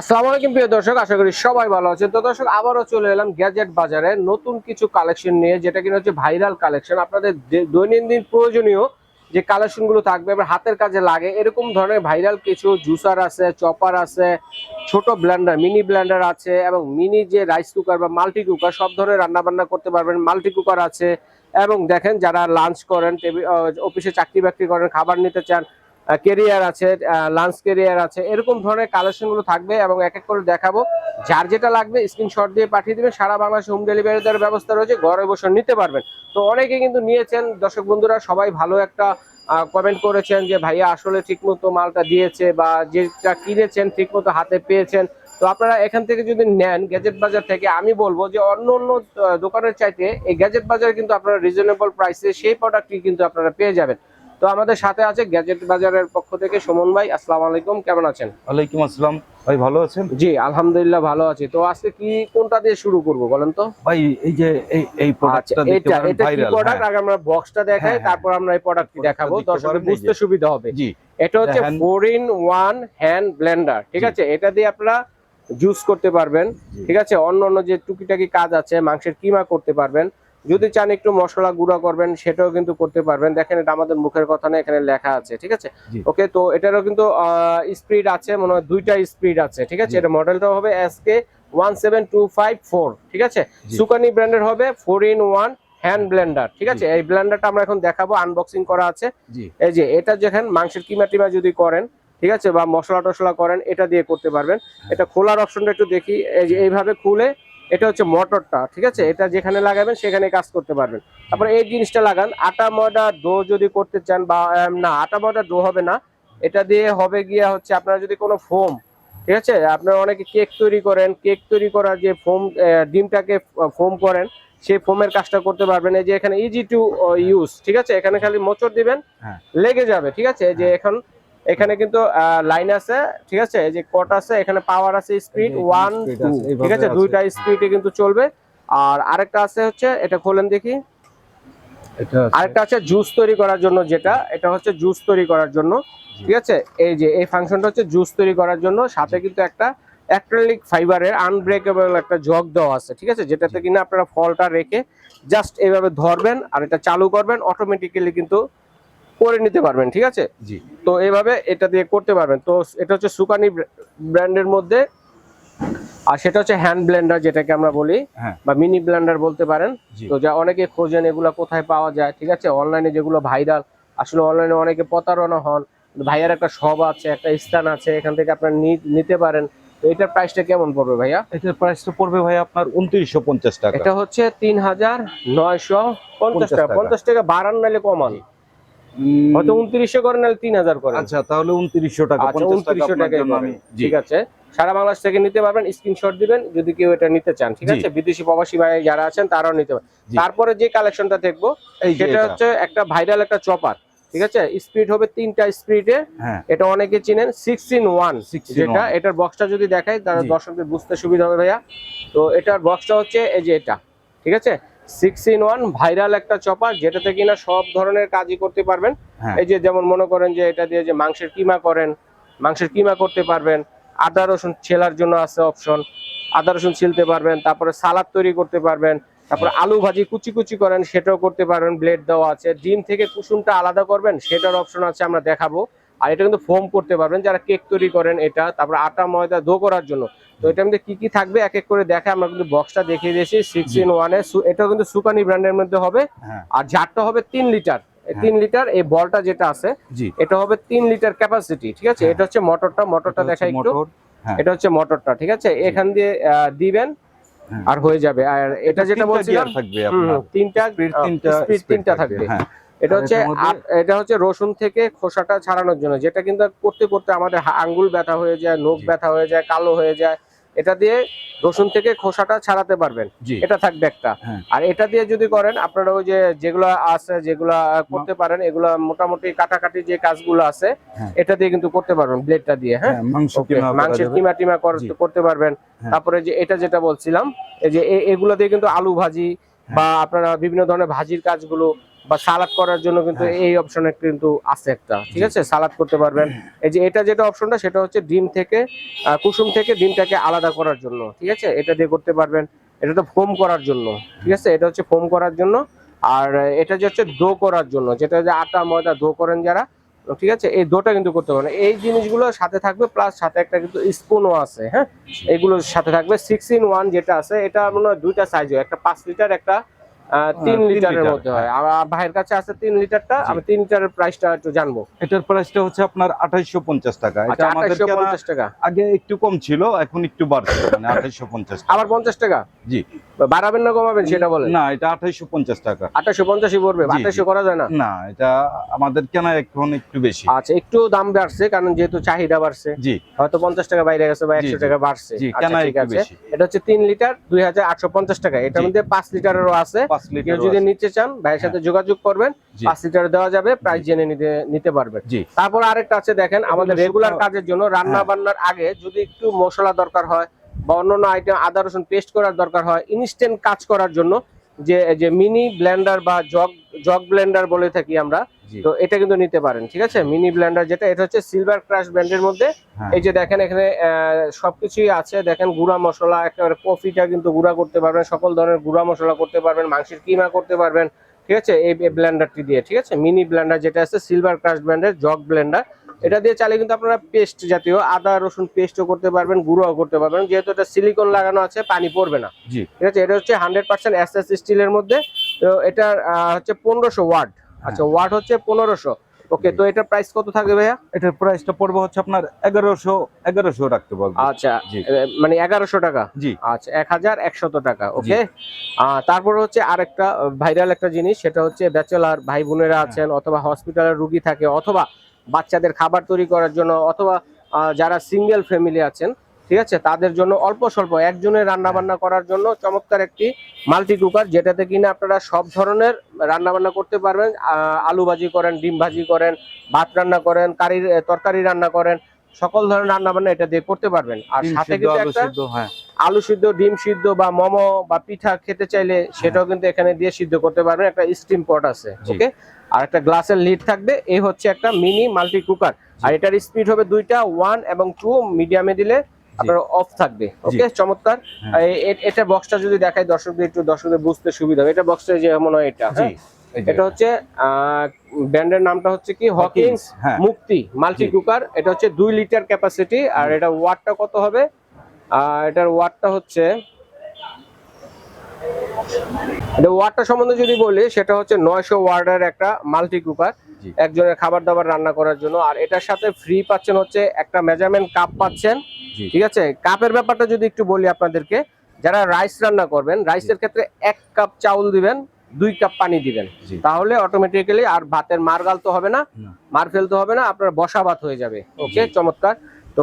আসসালামু আলাইকুম প্রিয় দর্শক, আশা করি সবাই ভালো আছেন। তো দর্শক, আবারও চলে এলাম গ্যাজেট বাজারে। নতুন কিছু কালেকশন নিয়ে, যেটা কিনা হচ্ছে ভাইরাল কালেকশন। আপনাদের দৈনন্দিন প্রয়োজনীয় যে কালেকশনগুলো থাকবে, এবার হাতের কাজে লাগে, এরকম ধরনের ভাইরাল কিছু জুসার আছে, চপার আছে, ছোট ব্লেন্ডার মিনি ব্লেন্ডার আছে, এবং মিনি যে রাইস কুকার বা মাল্টি কুকার, সব ধরনের রান্না বান্না করতে পারবেন, মাল্টি কুকার আছে, এবং দেখেন যারা লাঞ্চ করেন টেবিল অফিসে চাকরি বাকরি করেন, খাবার নিতে চান কেরিয়ার আছে লাঞ্চ কেরিয়ার আছে, এরকম ধরনের কালেকশনগুলো থাকবে এবং এক এক করে দেখাবো। যার যেটা লাগবে স্ক্রিনশট দিয়ে পাঠিয়ে দিবেন। সারা বাংলাদেশে হোম ডেলিভারি দেওয়ার ব্যবস্থা রয়েছে, ঘরে বসে নিতে পারবেন। তো অনেকে কিন্তু নিয়েছেন। দর্শক বন্ধুরা, সবাই ভালো একটা কমেন্ট করেছেন যে, ভাইয়া, আসলে ঠিকমতো মালটা দিয়েছে বা যেটা কিনেছেন ঠিকমতো হাতে পেয়েছেন। তো আপনারা এখান থেকে যদি নেন গ্যাজেট বাজার থেকে, আমি বলব যে, অন্য অন্য দোকানের চাইতে এই গ্যাজেট বাজারে কিন্তু আপনারা রিজনেবল প্রাইসে সেই প্রোডাক্টটি কিন্তু আপনারা পেয়ে যাবেন। তো আমাদের সাথে আছে গ্যাজেট বাজারের পক্ষ থেকে সুমন ভাই আসসালামু আলাইকুম কেমন আছেন? ওয়ালাইকুম আসসালাম। ভাই ভালো আছেন? জি আলহামদুলিল্লাহ ভালো আছি। তো আজকে কি কোনটা দিয়ে শুরু করব বলেন তো? ভাই এই যে এই এই আচ্ছা প্রোডাক্টটা দেখতে এটা পারেন এটা কি প্রোডাক্ট আগে আমরা বক্সটা দেখাই হ্যাঁ, হ্যাঁ। তারপর আমরা এই প্রোডাক্টটি দেখাবো দেখতে দর্শকদের বুঝতে সুবিধা হবে। জি। এটা হচ্ছে দেখেন। Four in one hand blender ঠিক আছে? এটা দিয়ে আপনারা জুস করতে পারবেন ঠিক আছে? অন্য অন্য যে টুকিটাকি কাজ আছে মাংসের কিমা করতে পারবেন যদি চান একটু মশলা গুঁড়া করবেন সেটাও কিন্তু করতে পারবেন। দেখেন এটা আমাদের মুখের কথা না এখানে লেখা আছে ঠিক আছে? ওকে তো এটারও কিন্তু স্পিড আছে মনে হয় দুইটা স্পিড আছে ঠিক আছে। এটা মডেলটা হবে SK one seven two five four ঠিক আছে? সুকানি ব্র্যান্ডের হবে four in one hand blender ঠিক আছে? এই ব্লেন্ডারটা আমরা এখন দেখাবো আনবক্সিং করা আছে। এই যে এটা যেখানে মাংসের কিমা টিমা যদি করেন ঠিক আছে? বা মশলা টশলা করেন এটা দিয়ে করতে পারবেন। এটা খোলার অপশনটা একটু দেখি এই যে এইভাবে খুলে এটা হচ্ছে মোটরটা ঠিক আছে? এটা যেখানে লাগাবেন সেখানে কাজ করতে পারবেন। তারপরে এই জিনিসটা লাগান আটা ময়দা ডো যদি করতে চান বা না আটা ময়দা ডো হবে না। এটা দিয়ে হবে গিয়া হচ্ছে আপনারা যদি কোনো ফোম ঠিক আছে? আপনারা অনেকে কেক তৈরি করেন কেক তৈরি করার যে ফোম ডিমটাকে ফোম করেন সেই ফোমের কাজটা করতে পারবেন। এই যে এখানে ইজি টু ইউজ ঠিক আছে? এখানে খালি মোচড় দিবেন হ্যাঁ। লেগে যাবে ঠিক আছে? যে এখন এখানে কিন্তু লাইন আছে ঠিক আছে? যে কট আছে এখানে পাওয়ার আছে স্পিড ওয়ান ঠিক আছে। দুইটা স্পিডে কিন্তু চলবে। আর আরেকটা আছে হচ্ছে এটা খোলেন দেখি। আরেকটা আছে জুস তৈরি করার জন্য যেটা এটা হচ্ছে জুস তৈরি করার জন্য ঠিক আছে? এই যে এই ফাংশনটা হচ্ছে জুস তৈরি করার জন্য সাথে কিন্তু একটা অ্যাক্রিলিক ফাইবারের আনব্রেকেবল একটা জগ দেওয়া আছে ঠিক আছে? যেটাতে কিনা আপনারা ফলটা রেখে জাস্ট এইভাবে ধরবেন আর এটা চালু করবেন অটোমেটিক্যালি কিন্তু করে নিতে পারবেন ঠিক আছে? জি। তো এইভাবে এটা দিয়ে করতে পারবেন। তো এটা হচ্ছে সুকানি ব্র্যান্ডের মধ্যে। আর সেটা হচ্ছে হ্যান্ড ব্লেন্ডার যেটাকে আমরা বলি হ্যাঁ। বা মিনি ব্লেন্ডার বলতে পারেন। তো যা অনেকে খোঁজেন এগুলো কোথায় পাওয়া যায় ঠিক আছে? অনলাইনে যেগুলো ভাইরাল আসলে অনলাইনে অনেকে প্রতারণা হন। ভাইয়ার একটা সব আছে একটা স্থান আছে এখান থেকে আপনারা নিতে পারেন। এটার প্রাইসটা কেমন পড়বে ভাইয়া? এটার প্রাইসটা পড়বে ভাই আপনার উনত্রিশশো পঞ্চাশ টাকা। এটা হচ্ছে তিন হাজার নয়শো পঞ্চাশ টাকা। পঞ্চাশ টাকা। বাড়ান নাহলে কমান। হয়তো উনত্রিশশো করেন নাহলে তিন হাজার করেন আচ্ছা তাহলে উনত্রিশশো টাকা আচ্ছা টাকা উনত্রিশশো জি। ঠিক আছে। সারা বাংলাদেশ থেকে নিতে পারবেন স্ক্রিনশট দিবেন যদি কেউ এটা নিতে চান ঠিক আছে? বিদেশি প্রবাসী ভাই যারা আছেন তারাও নিতে পারেন তারপরে যে কালেকশনটা দেখব সেটা হচ্ছে একটা ভাইরাল একটা চপার ঠিক আছে? স্পিড হবে তিনটা স্পিডে হ্যাঁ। এটা অনেকে চিনেন সিক্স ইন ওয়ান যেটা এটার বক্সটা যদি দেখাই তারা। দর্শকদের বুঝতে সুবিধা হবে ভাইয়া। তো এটার বক্সটা হচ্ছে এই যে এটা ঠিক আছে? সিক্স ইন ওয়ান ভাইরাল একটা চপার যেটাতে কিনা সব ধরনের কাজই করতে পারবেন। হ্যাঁ। এই যে যেমন মনে করেন যে এটা দিয়ে যে মাংসের কিমা করেন মাংসের কিমা করতে পারবেন। আদা রসুন ছেলার জন্য আছে অপশন আদা রসুন ছিলতে পারবেন তারপরে সালাদ তৈরি করতে পারবেন। তারপরে আলু ভাজি কুচি কুচি করেন সেটাও করতে পারবেন ব্লেড দেওয়া আছে। ডিম থেকে কুসুমটা আলাদা করবেন সেটার অপশন আছে আমরা দেখাবো। আর এটা কিন্তু ফোম করতে পারবেন যারা কেক তৈরি করেন এটা তারপরে আটা ময়দা দো করার জন্য। তো এটার মধ্যে কি কি থাকবে? এক এক করে দেখে আমরা কিন্তু বক্সটা দেখিয়ে দিয়েছি সিক্স। ইন ওয়ানে এটাও কিন্তু সুকানি ব্র্যান্ডের মধ্যে হবে। হ্যাঁ। আর ঝাড়টা হবে তিন লিটার তিন লিটার এই বলটা যেটা আছে এটা হবে তিন লিটার ক্যাপাসিটি ঠিক আছে? হ্যাঁ। এটা হচ্ছে মোটরটা মোটরটা দেখা একটু। হ্যাঁ। এটা হচ্ছে মোটরটা ঠিক আছে? এখান দিয়ে দিবেন হ্যাঁ। আর হয়ে যাবে। আর এটা যেটা বলছিলাম তিনটা Speed তিনটা থাকবে হ্যাঁ। এটা হচ্ছে এটা হচ্ছে রসুন থেকে খোসাটা ছাড়ানোর জন্য যেটা কিন্তু করতে করতে আমাদের আঙ্গুল ব্যথা হয়ে যায় নখ ব্যথা হয়ে যায় কালো হয়ে যায়। এটা দিয়ে রসুন থেকে খোসাটা ছাড়াতে পারবেন এটা থাকবে একটা হ্যাঁ। আর এটা দিয়ে যদি করেন আপনারা ওই যে যেগুলো আছে যেগুলা করতে পারেন এগুলা মোটামুটি কাটাকাটি যে কাজগুলো আছে হ্যাঁ। এটা দিয়ে কিন্তু করতে পারবেন ব্লেডটা দিয়ে হ্যাঁ হ্যাঁ মাংসের। কিমা টিমা করতে পারবেন। তারপরে যে এটা যেটা বলছিলাম এই যে এগুলো দিয়ে কিন্তু আলু ভাজি বা আপনারা বিভিন্ন ধরনের ভাজির কাজগুলো বা সালাদ করার জন্য কিন্তু হ্যাঁ। এই অপশনে কিন্তু আছে একটা ঠিক আছে? সালাদ করতে পারবেন। এই যে এটা যেটা অপশনটা সেটা হচ্ছে ডিম থেকে কুসুম থেকে ডিমটাকে আলাদা করার জন্য ঠিক আছে? এটা দিয়ে করতে পারবেন। এটা তো ফোম করার জন্য ঠিক আছে? এটা হচ্ছে ফোম করার জন্য। আর এটা যে হচ্ছে দো করার জন্য যেটা যে আটা ময়দা দো করেন যারা ঠিক আছে? এই দোটা কিন্তু করতে পারবেন। এই জিনিসগুলো সাথে থাকবে প্লাস সাথে একটা কিন্তু স্পুনও আছে হ্যাঁ? এগুলোর সাথে থাকবে। সিক্স ইন ওয়ান যেটা আছে এটা মনে হয় দুইটা সাইজ হয়। একটা পাঁচ লিটার একটা তিন তিন লিটারের মধ্যে হয়। আর ভাইয়ের কাছে আছে তিন লিটারটা আমি তিন লিটারের প্রাইসটা একটু জানব। এটার প্রাইসটা হচ্ছে আপনার আঠাইশো পঞ্চাশ টাকা। এটা আচ্ছা আমাদের টাকা। আগে একটু কম ছিল এখন একটু বাড়ছে মানে আঠাইশো পঞ্চাশ আবার পঞ্চাশ টাকা? জি। বাড়াবেন না কমাবেন সেটা বলেন। না এটা আঠাইশো পঞ্চাশ টাকা। আঠাশশো পঞ্চাশই পড়বে জি। করা যায় না? না এটা আমাদের কেনা এখন একটু বেশি। আচ্ছা একটু দাম বাড়ছে কারণ যেহেতু চাহিদা বাড়ছে। জি। হয়তো পঞ্চাশ টাকা বাইরে গেছে বা একশো টাকা বাড়ছে। আচ্ছা কেনা ঠিক আছে। এটা হচ্ছে তিন লিটার দুই হাজার আটশো পঞ্চাশ টাকা। এটার মধ্যে পাঁচ লিটারেরও আছে। লিটার যদি নিতে চান ভাইয়ের সাথে যোগাযোগ করবেন। পাঁচ লিটার দেওয়া যাবে প্রাইস জেনে নিতে নিতে পারবেন। তারপর আরেকটা আছে দেখেন আমাদের রেগুলার কাজের জন্য রান্না হ্যাঁ। বান্নার আগে যদি একটু মশলা দরকার হয় বা অন্যান্য আইটেম আদা রসুন পেস্ট করার দরকার হয় ইনস্ট্যান্ট কাজ করার জন্য যে যে মিনি ব্লেন্ডার বা জগ জগ ব্লেন্ডার বলে থাকি আমরা তো এটা কিন্তু নিতে পারেন ঠিক আছে? মিনি ব্লেন্ডার যেটা এটা হচ্ছে সিলভার ক্রাশ ব্র্যান্ডের মধ্যে। হ্যাঁ। এই যে দেখেন এখানে আহ, সবকিছুই আছে। দেখেন গুঁড়া মশলা একেবারে কফিটা কিন্তু গুঁড়া করতে পারবেন সকল ধরনের গুঁড়া মশলা করতে পারবেন মাংসের কিমা করতে পারবেন ঠিক আছে? এই ব্লেন্ডারটি দিয়ে ঠিক আছে? মিনি ব্লেন্ডার যেটা আছে সিলভার ক্রাশ ব্র্যান্ডের জগ ব্লেন্ডার এটা দিয়ে চাইলে কিন্তু আপনারা পেস্ট জাতীয় আদা রসুন পেস্টও করতে পারবেন গুঁড়োও করতে পারবেন। যেহেতু এটা সিলিকন লাগানো আছে পানি পড়বে না। ঠিক আছে? এটা হচ্ছে হান্ড্রেড পার্সেন্ট এস এস স্টিলের মধ্যে। তো এটা হচ্ছে পনেরোশো ওয়াট আচ্ছা ওয়াট হচ্ছে পনেরোশো। ওকে তো এটার প্রাইস কত থাকবে ভাইয়া? এটার প্রাইসটা পড়বে হচ্ছে আপনার এগারোশো এগারোশো রাখতে পারব। আচ্ছা। মানে এগারোশো টাকা? জি। আচ্ছা এক হাজার একশত টাকা। ওকে তারপর হচ্ছে আরেকটা ভাইরাল একটা জিনিস সেটা হচ্ছে ব্যাচেলার ভাই বোনেরা আছেন অথবা হসপিটালের রুগী থাকে অথবা বাচ্চাদের খাবার তৈরি করার জন্য অথবা যারা সিঙ্গেল ফ্যামিলি আছেন ঠিক আছে তাদের জন্য অল্প স্বল্প একজনের রান্না বান্না করার জন্য চমৎকার একটি মাল্টি কুকার যেটাতে কিনা আপনারা সব ধরনের রান্না বান্না করতে পারবেন। আলু ভাজি করেন ডিম ভাজি করেন ভাত রান্না করেন কারির তরকারি রান্না করেন সকল ধরনের রান্না বান্না এটা দিয়ে করতে পারবেন। আর সাথে কিন্তু আলু একটা সিদ্ধ, হ্যাঁ। আলু সিদ্ধ ডিম সিদ্ধ বা মোমো বা পিঠা খেতে চাইলে সেটাও কিন্তু এখানে দিয়ে সিদ্ধ করতে পারবেন। একটা স্টিম পট আছে। ওকে আর একটা গ্লাসের লিড থাকবে এই হচ্ছে একটা মিনি মাল্টি কুকার। আর এটার স্পিড হবে দুইটা ওয়ান এবং টু মিডিয়ামে দিলে আপনার অফ থাকবে। ওকে চমৎকার। হ্যাঁ। আর এটা বক্সটা যদি দর্শকদের একটু দর্শকদের বুঝতে সুবিধা হবে। এটা বক্সটা হয় এটা হ্যাঁ? এটা হচ্ছে ব্র্যান্ডের নামটা হচ্ছে কি? হকিংস হ্যাঁ। মুক্তি মাল্টি কুকার। এটা হচ্ছে দুই লিটার ক্যাপাসিটি আর এটা ওয়াটটা কত হবে? আহ, এটার ওয়াটটা হচ্ছে এটা ওয়াটটা সম্বন্ধে যদি বলি সেটা হচ্ছে নয়শো ওয়ার্ডের একটা মাল্টি কুকার একজনের খাবার দাবার রান্না করার জন্য। আর এটার সাথে ফ্রি পাচ্ছেন হচ্ছে একটা মেজারমেন্ট কাপ পাচ্ছেন। ঠিক আছে? কাপের ব্যাপারটা যদি একটু বলি আপনাদেরকে যারা রাইস রান্না করবেন রাইসের ক্ষেত্রে এক কাপ চাউল দিবেন দুই কাপ পানি দিবেন। তাহলে অটোমেটিক্যালি আর ভাতের মার গালতে হবে না না। মার ফেলতে হবে না আপনার বসা ভাত হয়ে যাবে। ওকে? চমৎকার। তো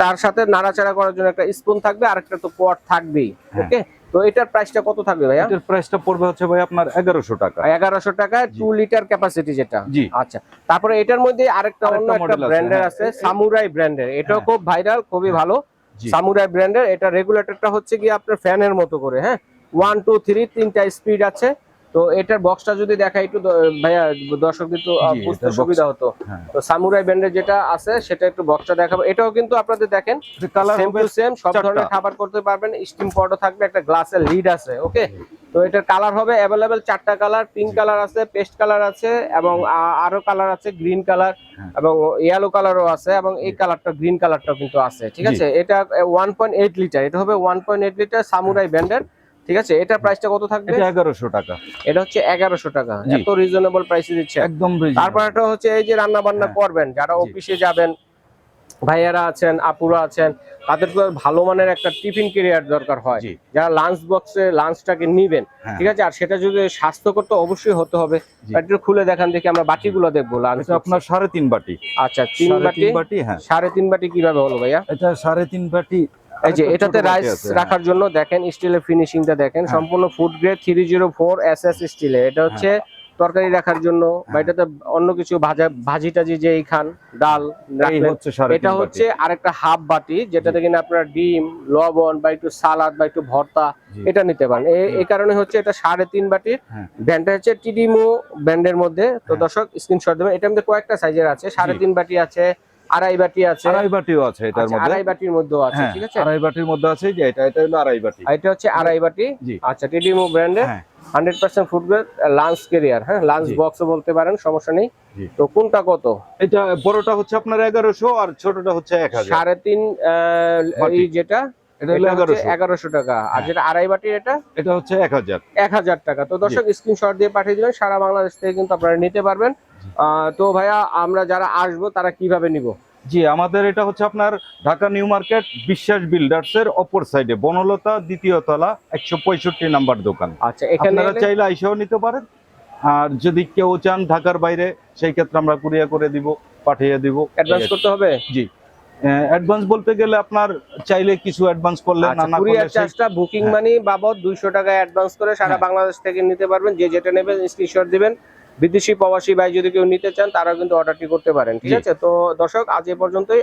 তার সাথে নাড়াচাড়া করার জন্য একটা স্পুন থাকবে আর একটা তো পট থাকবেই। হ্যাঁ। ওকে? তো এটার প্রাইসটা কত থাকবে ভাইয়া? এটার প্রাইসটা পড়বে হচ্ছে ভাই আপনার এগারোশো টাকা। এগারোশো টাকায় জি। টু লিটার ক্যাপাসিটি যেটা। আচ্ছা তারপরে এটার মধ্যে আরেকটা অন্য একটা ব্র্যান্ডের। আছে সামুরাই ব্র্যান্ডের এটাও হ্যাঁ। খুব ভাইরাল খুবই হ্যাঁ। ভালো। সামুরাই ব্র্যান্ডের এটা রেগুলেটরটা হচ্ছে কি আপনার ফ্যানের মতো করে হ্যাঁ? ওয়ান টু থ্রি তিনটা স্পিড আছে। তো এটার বক্সটা যদি দেখা একটু ভাইয়া দর্শকদের জি, বুঝতে সুবিধা হতো। হ্যাঁ। তো সামুরাই ব্র্যান্ডের যেটা আছে সেটা একটু বক্সটা দেখাবো। এটাও কিন্তু আপনাদের দেখেন কালার সেম টু সেম সব। ধরনের খাবার করতে পারবেন। স্টিম পটও থাকবে একটা গ্লাসের লিড আছে ওকে তো এটার কালার হবে অ্যাভেলেবেল চারটা কালার পিঙ্ক কালার আছে পেস্ট কালার আছে এবং আরও কালার আছে গ্রিন কালার হ্যাঁ। এবং ইয়েলো কালারও আছে এবং এই কালারটা গ্রিন কালারটাও কিন্তু আছে ঠিক আছে? এটা ওয়ান পয়েন্ট এইট লিটার এটা হবে one point eight litre Samurai ব্র্যান্ডের ঠিক আছে? এটার প্রাইসটা কত থাকবে? এটা এগারোশো টাকা। এটা হচ্ছে এগারোশো টাকা। এত রিজনেবল প্রাইসে দিচ্ছে। একদম। তারপর একটা হচ্ছে এই যে রান্না বান্না হ্যাঁ। করবেন যারা অফিসে যাবেন ভাইয়ারা আছেন আপুরা আছেন তাদের তো ভালো মানের একটা টিফিন ক্যারিয়ার দরকার হয়। যারা লাঞ্চ বক্সে লাঞ্চটাকে নিবেন হ্যাঁ। ঠিক আছে? আর সেটা যদি স্বাস্থ্যকর তো অবশ্যই হতে হবে। একটু খুলে দেখান দেখি আমরা বাটিগুলো দেখব লাঞ্চ আপনার সাড়ে তিন বাটি। আচ্ছা তিন বাটি তিন বাটি হ্যাঁ। সাড়ে তিন বাটি কীভাবে হলো ভাইয়া? এটা সাড়ে তিন বাটি এই যে এটাতে রাইস হ্যাঁ। রাখার জন্য দেখেন স্টিলের ফিনিশিংটা দেখেন। হ্যাঁ। সম্পূর্ণ food grade three zero four S S স্টিলে এটা হচ্ছে তরকারি রাখার জন্য বা হ্যাঁ। এটাতে অন্য কিছু ভাজা ভাজি টাজি যে খান ডাল এটা হচ্ছে আরেকটা হাফ বাটি যেটাতে কিনা আপনার ডিম লবণ বা একটু সালাদ বা একটু ভর্তা এটা নিতে পারেন। এই কারণে হচ্ছে এটা সাড়ে তিন বাটির। হ্যাঁ। ব্র্যান্ডটা হচ্ছে টিডিমো ব্র্যান্ডের মধ্যে। তো হ্যাঁ। দর্শক স্ক্রিনশট দেবেন। এটার মধ্যে কয়েকটা সাইজের আছে। সাড়ে তিন বাটি আছে। আড়াই বাটি আছে। আড়াই বাটিও আছে এটার আচ্ছা, মধ্যে। আড়াই বাটির মধ্যেও আছে হ্যাঁ, ঠিক আছে? আড়াই বাটির মধ্যে আছে যে এটা এটা হলো আড়াই বাটি। এটা হচ্ছে আড়াই বাটি। আচ্ছা টিডিমো ব্র্যান্ডের। হ্যাঁ। Hundred percent food grade lunch carrier হ্যাঁ লাঞ্চ বক্স বক্সও বলতে পারেন সমস্যা নেই। তো কোনটা কত? এটা বড়টা হচ্ছে আপনার এগারোশো আর ছোটটা হচ্ছে এক হাজার। সাড়ে তিন যেটা এটা হলো টাকা। আর হ্যাঁ। যেটা আড়াই বাটির এটা? এটা হচ্ছে টাকা। তো দর্শক স্ক্রিনশট দিয়ে পাঠিয়ে দিবেন সারা বাংলাদেশ থেকে কিন্তু আপনারা নিতে পারবেন। তো ভাইয়া আমরা যারা আসব তারা কীভাবে নিব? জি আমাদের এটা হচ্ছে আপনার Dhaka new market Biswas builders এর অপর সাইডে বনলতা দ্বিতীয় তলা একশো পঁয়ষট্টি নাম্বার দোকান। আচ্ছা এখানে আপনারা চাইলে আইসাও নিতে পারেন। আর যদি কেউ চান ঢাকার বাইরে সেই ক্ষেত্রে আমরা কুরিয়া করে দিব পাঠিয়ে দিব। অ্যাডভান্স করতে হবে? জি। অ্যাডভান্স বলতে গেলে আপনার চাইলে কিছু অ্যাডভান্স করলে না কুরিয়ার চার্জটা বুকিং মানি বাবদ দুইশো টাকা অ্যাডভান্স করে সারা হ্যাঁ। বাংলাদেশ থেকে নিতে পারবেন। যে যেটা নেবেন স্ক্রিনশট দিবেন। বিদেশি প্রবাসী ভাই যদি কেউ নিতে চান তারাও কিন্তু অর্ডারটি করতে পারেন ঠিক আছে? তো দর্শক আজ এ পর্যন্তই।